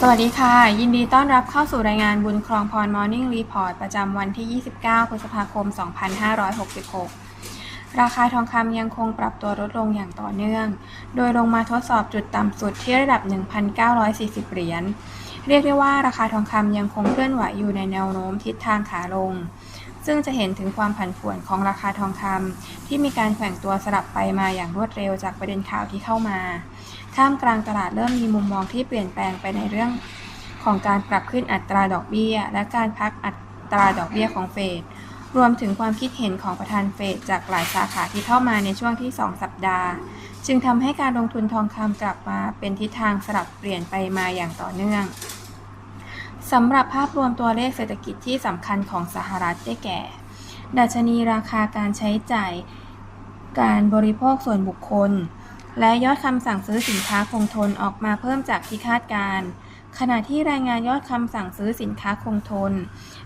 สวัสดีค่ะ ยินดีต้อนรับเข้าสู่รายงานบุญครองพร Morning Report ประจำวันที่ 29 พฤษภาคม 2566 ราคาทองคำยังคงปรับตัวลดลงอย่างต่อเนื่อง โดยลงมาทดสอบจุดต่ำสุดที่ระดับ 1,940 เหรียญ เรียกได้ว่าราคาทองคำยังคงเคลื่อนไหวอยู่ในแนวโน้มทิศทางขาลง ซึ่งจะเห็นถึงความผันผวนของราคาทองคำที่มีการแกว่งตัวสลับไปมาอย่างรวดเร็วจากประเด็นข่าวที่เข้ามา ท่ามกลางตลาดเริ่มมีมุมมองที่เปลี่ยนแปลงไปในเรื่องของการปรับขึ้นอัตราดอกเบี้ย และการพักอัตราดอกเบี้ยของเฟด รวมถึงความคิดเห็นของประธานเฟดจากหลายสาขาที่เข้ามาในช่วงที่ 2 สัปดาห์ จึงทำให้การลงทุนทองคำกลับมาเป็นทิศทางสลับเปลี่ยนไปมาอย่างต่อเนื่องสำหรับภาพรวมตัวเลขเศรษฐกิจที่สำคัญของสหรัฐได้แก่ ดัชนีราคาการใช้จ่าย การบริโภคส่วนบุคคล และยอดคำสั่งซื้อสินค้าคงทนออกมาเพิ่มจากที่คาดการณ์ขณะที่รายงานยอดคำสั่งซื้อสินค้าคงทน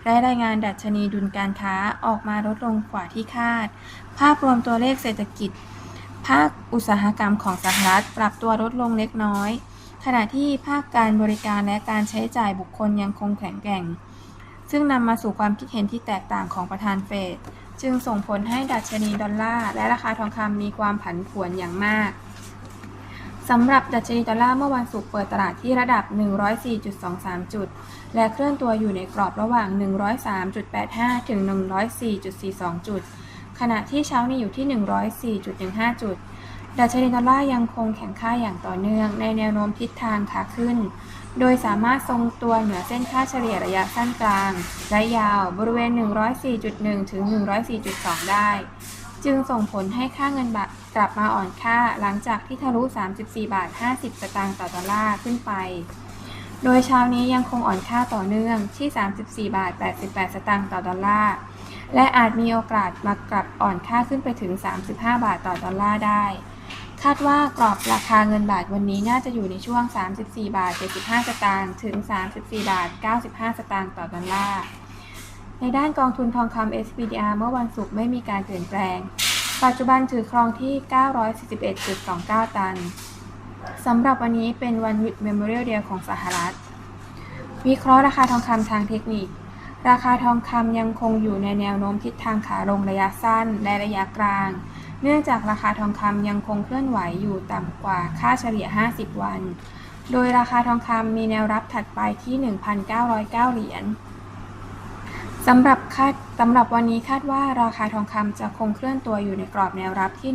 และรายงานดัชนีดุลการค้าออกมาลดลงกว่าที่คาด ภาพรวมตัวเลขเศรษฐกิจ ภาคอุตสาหกรรมของสหรัฐ ปรับตัวลดลงเล็กน้อย ขณะที่ภาคการบริการและการใช้จ่ายบุคคลยังคงแข็งแกร่ง ซึ่งนำมาสู่ความคิดเห็นที่แตกต่างของประธานเฟดจึงส่งผลให้ดัชนีดอลลาร์และราคาทองคำมีความผันผวนอย่างมาก สำหรับดัชนีดอลลาร์เมื่อวันศุกร์เปิดตลาดที่ระดับ 104.23 จุด และเคลื่อนตัวอยู่ในกรอบระหว่าง 103.85 ถึง 104.42 จุด ขณะที่เช้านี้อยู่ที่ 104.15 จุด ดัชนีดอลลาร์ยังคงแข็งค่าอย่างต่อเนื่อง ในแนวโน้มทิศทางขาขึ้น โดยสามารถทรงตัวเหนือเส้นค่าเฉลี่ยระยะสั้นกลาง และยาวบริเวณ 104.1 ถึง 104.2 ได้ จึงส่งผลให้ค่าเงินบาทกลับมาอ่อนค่าหลังจากที่ทะลุ 34 บาท 50 สตางค์ต่อดอลลาร์ขึ้นไป โดยเช้านี้ยังคงอ่อนค่าต่อเนื่องที่ 34 บาท 88 สตางค์ต่อดอลลาร์ และอาจมีโอกาสมากลับอ่อนค่าขึ้นไปถึง 35 บาทต่อดอลลาร์ได้ คาดว่ากรอบราคาเงินบาทวันนี้น่าจะอยู่ในช่วง 34 บาท 75 สตางค์ ถึง 34 บาท 95 สตางค์ต่อดอลลาร์ ในด้านกองทุนทองคำ SPDR เมื่อวันศุกร์ไม่มีการเปลี่ยนแปลง ปัจจุบันถือครองที่ 941.29 ตัน สำหรับวันนี้เป็นวันหยุด Memorial Day ของสหรัฐ วิเคราะห์ราคาทองคำทางเทคนิค ราคาทองคำยังคงอยู่ในแนวโน้มทิศทางขาลงระยะสั้นและระยะกลาง เนื่องจากราคาทองคำยังคงเคลื่อนไหวอยู่ต่ำกว่าค่าเฉลี่ย 50 วัน โดยราคาทองคำมีแนวรับถัดไปที่ 1,909 เหรียญ สำหรับคาดสำหรับวันนี้คาดว่าราคาทองคำจะคงเคลื่อนตัวอยู่ในกรอบแนวรับที่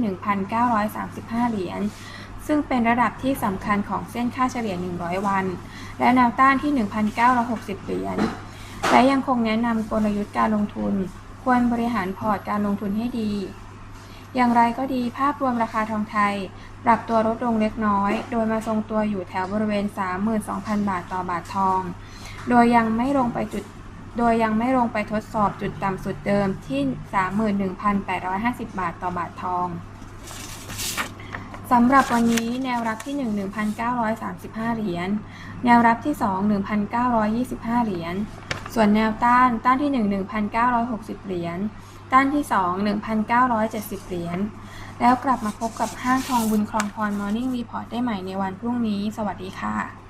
1,935 เหรียญ ซึ่งเป็นระดับที่สำคัญของเส้นค่าเฉลี่ย 100 วัน และแนวต้านที่ 1,960 เหรียญ และยังคงแนะนำกลยุทธ์การลงทุน ควรบริหารพอร์ตการลงทุนให้ดี อย่างไรก็ดีภาพรวมราคาทองไทย ปรับตัวลดลงเล็กน้อย โดยมาทรงตัวอยู่แถวบริเวณ 32,000 บาทต่อบาททอง โดยยังไม่ลงไปจุด โดยยังไม่ลงไปทดสอบจุดต่ำสุดเดิมที่ 31,850 บาทต่อบาททองสำหรับวันนี้แนวรับที่ 1 1,935 เหรียญ แนวรับที่ 2 1,925 เหรียญ ส่วนแนวต้านต้านที่ 1 1,960 เหรียญ ต้านที่ 2 1,970 เหรียญ แล้วกลับมาพบกับห้างทองบุญครองพร Morning Report ได้ใหม่ในวันพรุ่งนี้ สวัสดีค่ะ